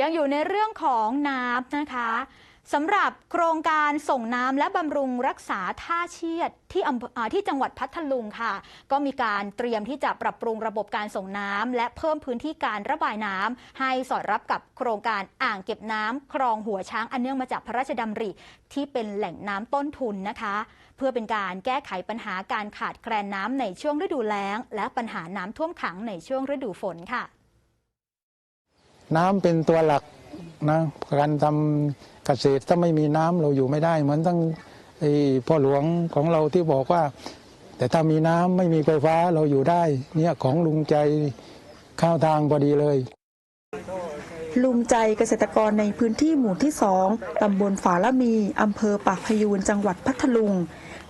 ยังอยู่ในเรื่องของน้ำนะคะสำหรับโครงการส่งน้ำและบำรุงรักษาท่าเชียดที่อำเภอที่จังหวัดพัทลุงค่ะ ก็มีการเตรียมที่จะปรับปรุงระบบการส่งน้ำและเพิ่มพื้นที่การระบายน้ำให้สอดรับกับโครงการอ่างเก็บน้ำคลองหัวช้างอันเนื่องมาจากพระราชดำริ ที่เป็นแหล่งน้ำต้นทุนนะคะ เพื่อเป็นการแก้ไขปัญหาการขาดแคลนน้ำในช่วงฤดูแล้ง และปัญหาน้ำท่วมขังในช่วงฤดูฝนค่ะ น้ำเป็นตัวหลักนะการทำเกษตรถ้าไม่มีน้ำเราอยู่ไม่ได้ เหมือนทั้งพ่อหลวงของเราที่บอกว่า แต่ถ้ามีน้ำไม่มีไฟฟ้าเราอยู่ได้ เนี่ยของลุงใจข้าวทางพอดีเลย ลุงใจเกษตรกรในพื้นที่หมู่ที่สองตำบลฝาละมีอำเภอปากพยูนจังหวัดพัทลุง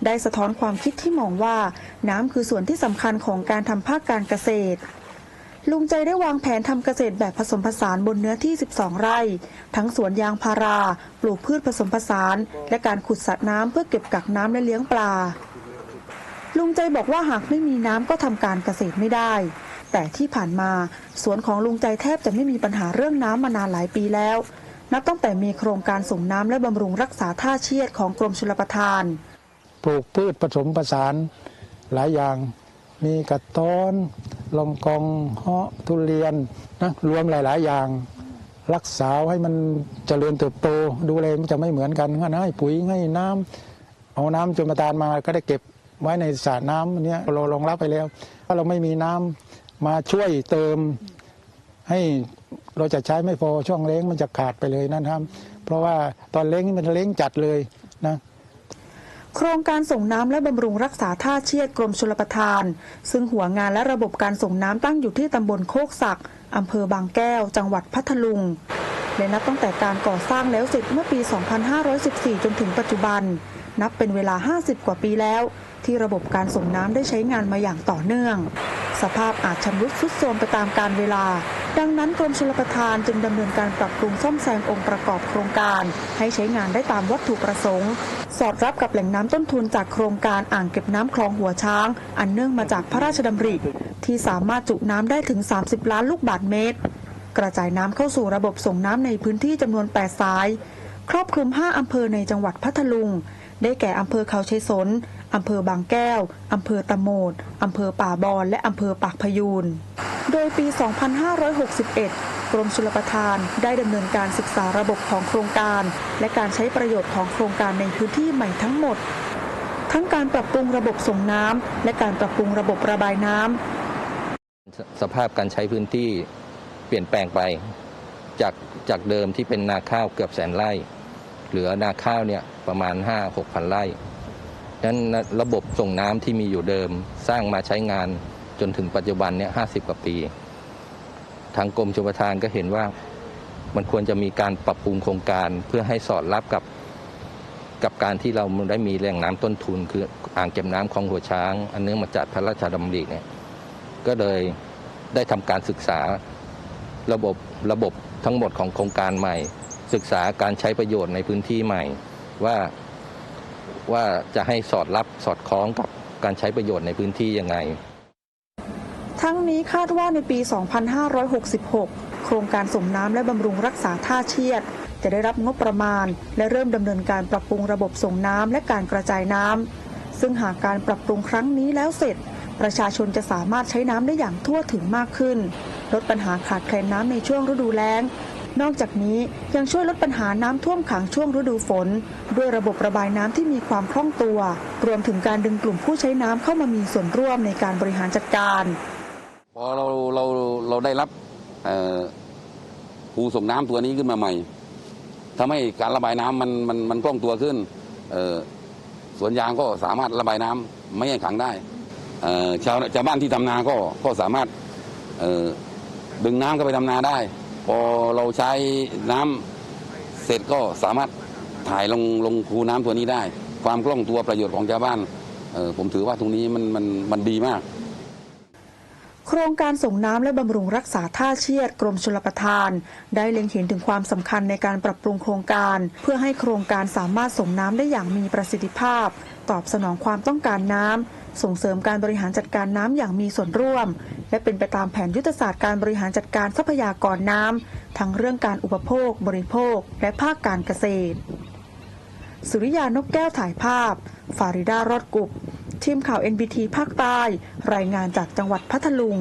ได้สะท้อนความคิดที่มองว่า น้ำคือส่วนที่สำคัญของการทำภาคการเกษตร ลุงใจได้วางแผนทำเกษตรแบบผสมผสานบนเนื้อที่ 12 ไร่ ทั้งสวนยางพารา ปลูกพืชผสมผสาน และการขุดสระน้ำเพื่อเก็บกักน้ำและเลี้ยงปลา ลุงใจบอกว่าหากไม่มีน้ำก็ทำการเกษตรไม่ได้ แต่ที่ผ่านมาสวนของลุงใจแทบจะไม่มีปัญหาเรื่องน้ำมานานหลายปีแล้ว นับตั้งแต่มีโครงการส่งน้ำและบำรุงรักษาท่าเชียดของกรมชลประทาน ปลูกพืชผสมผสานหลายอย่าง มีกระท้อน ลองกองเฮาะทุเรียนนะรวมหลาย ๆ อย่าง รักษาให้มันเจริญเติบโตดูแลมันจะไม่เหมือนกันงั้นให้ปุ๋ยให้น้ำเอาน้ำจนประทานมาก็ได้เก็บไว้ในสระน้ำนเนี้ยเรารองรับไปแล้วถ้าเราไม่มีน้ำมาช่วยเติม ให้เราจะใช้ไม่พอช่วงเล้งมันจะขาดไปเลยนะครับ เพราะว่าตอนเล้งนี่มันเล้งจัดเลยนะ โครงการส่งน้ำและบำรุงรักษาท่าเชียดกรมชลประทาน ซึ่งหัวงานและระบบการส่งน้ำตั้งอยู่ที่ตำบลโคกศักอำเภอบางแก้ว จังหวัดพัทลุง และนับตั้งแต่การก่อสร้างแล้วเสร็จเมื่อปี 2514 จนถึงปัจจุบัน นับเป็นเวลา 50 กว่าปีแล้ว ที่ระบบการส่งน้ำได้ใช้งานมาอย่างต่อเนื่อง สภาพอาจชำรุดทรุดโทรมไปตามกาลเวลา ดังนั้นกรมชลประทานจึงดำเนินการปรับปรุงซ่อมแซมองค์ประกอบโครงการ ให้ใช้งานได้ตามวัตถุประสงค์ สอดรับกับแหล่งน้ำต้นทุนจากโครงการอ่างเก็บน้ำคลองหัวช้าง อันเนื่องมาจากพระราชดำริ ที่สามารถจุน้ำได้ถึง 30 ล้านลูกบาศก์เมตร กระจายน้ำเข้าสู่ระบบส่งน้ำในพื้นที่จำนวน 8 สาย ครอบคลุม 5 อำเภอในจังหวัดพัทลุง ได้แก่อำเภอเขาชัยสนอำเภอบางแก้ว อำเภอตะโมดอำเภอป่าบอนและอำเภอปากพยูน โดยปี 2561 กรมชลประทานได้ดำเนินการศึกษาระบบของโครงการ และการใช้ประโยชน์ของโครงการในพื้นที่ใหม่ทั้งหมด ทั้งการปรับปรุงระบบส่งน้ำและการปรับปรุงระบบระบายน้ำสสภาพการใช้พื้นที่เปลี่ยนแปลงไป จากจากเดิมที่เป็นนาข้าวเกือบแสนไร่ เหลือนาข้าวเนี่ยประมาณ 5 6พันไร่ดังนั้นระบบส่งน้ำที่มีอยู่เดิมสร้างมาใช้งานจนถึงปัจจุบันเนี่ยห้กว่าปี ทางกรมชลประทานก็เห็นว่ามันควรจะมีการปรับปรุงโครงการเพื่อให้สอดรับกับกับการที่เราได้มีแหล่งน้ำต้นทุน คืออ่างเก็บน้ำคลองหัวช้าง อันเนื่องมาจากพระราชดำริเนี่ยก็เลยได้ทำการศึกษาระบบระบบทั้งหมดของโครงการใหม่ ศึกษาการใช้ประโยชน์ในพื้นที่ใหม่ ว่าว่าจะให้สอดรับสอดคล้องกับการใช้ประโยชน์ในพื้นที่ยังไง ทั้งนี้คาดว่าในปี 2566 โครงการส่งน้ำและบำรุงรักษาท่าเชียด จะได้รับงบประมาณ และเริ่มดำเนินการปรับปรุงระบบส่งน้ำและการกระจายน้ำซึ่งหากการปรับปรุงครั้งนี้แล้วเสร็จ ประชาชนจะสามารถใช้น้ำได้อย่างทั่วถึงมากขึ้น ลดปัญหาขาดแคลนน้ำในช่วงฤดูแล้ง นอกจากนี้ยังช่วยลดปัญหาน้ำท่วมขังช่วงฤดูฝน ด้วยระบบระบายน้ำที่มีความคล่องตัว รวมถึงการดึงกลุ่มผู้ใช้น้ำเข้ามามีส่วนร่วมในการบริหารจัดการพอเราเราเราได้รับภูส่งน้ำตัวนี้ขึ้นมาใหม่ทำให้การระบายน้ำมันมันมันคล่องตัวขึ้นสวนยางก็สามารถระบายน้ำไม่ให้ขังได้ชาวชาวบ้านที่ทำนาก็ก็สามารถดึงน้ำเข้าไปทำนาได้ พอเราใช้น้ำเสร็จก็สามารถถ่ายลงลงคูน้ำตัวนี้ได้ ความคล่องตัวประโยชน์ของชาวบ้านออผมถือว่าตรงนี้มันมันมันดีมาก โครงการส่งน้ำและบำรุงรักษาท่าเชียดกรมชลประทาน ได้เล็งเห็นถึงความสำคัญในการปรับปรุงโครงการ เพื่อให้โครงการสามารถส่งน้ำได้อย่างมีประสิทธิภาพ ตอบสนองความต้องการน้ำ ส่งเสริมการบริหารจัดการน้ำอย่างมีส่วนร่วม และเป็นไปตามแผนยุทธศาสตร์การบริหารจัดการทรัพยากรน้ำทั้งเรื่องการอุปโภค บริโภค และภาคการเกษตร สุริยานกแก้วถ่ายภาพ ฟาริดารอดกุบทีมข่าว NBT ภาคใต้ รายงานจากจังหวัดพัทลุง